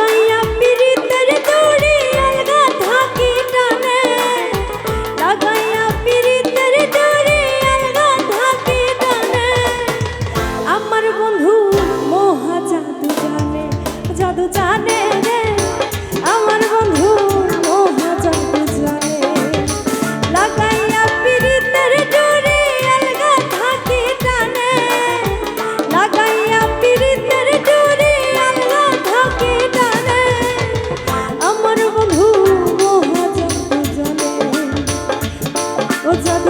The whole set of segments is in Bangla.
বুঝাইয়া পিড়িত todos adoram.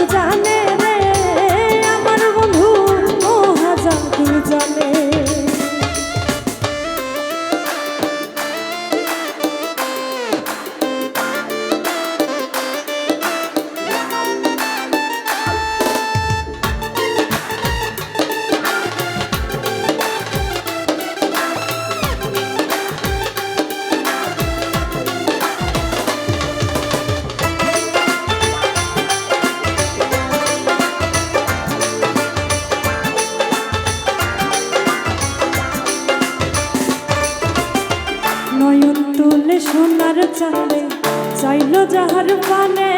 যাহার পানে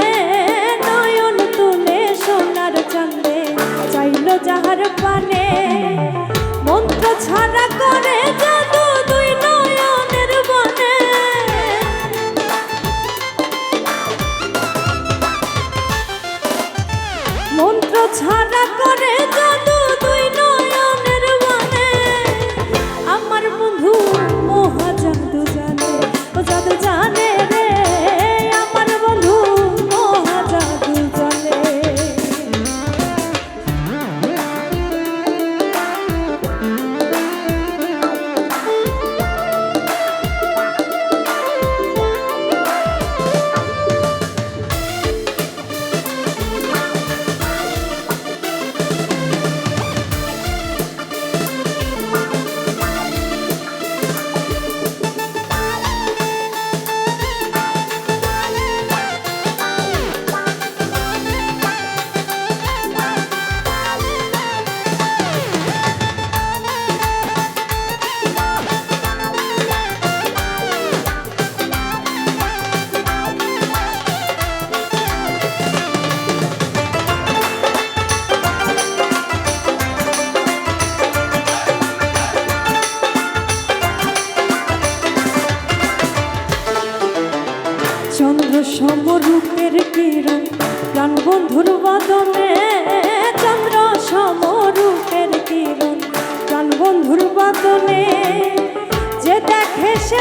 নয়ন তুলে সোনার চন্দে চাইল যাহার পানে মন্ত্র ছাড়া করে যা প্রাণ বন্ধুর বদনে চন্দ্র সমরূপের কিরণ। প্রাণ বন্ধুর বদনে যে দেখে সে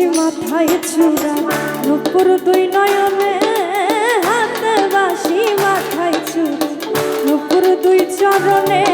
তুলসী মাথায় চূড়া নূপুর দুই নয়নে হাতে বাসি মাথায় চূড়া নূপুর দুই চরণে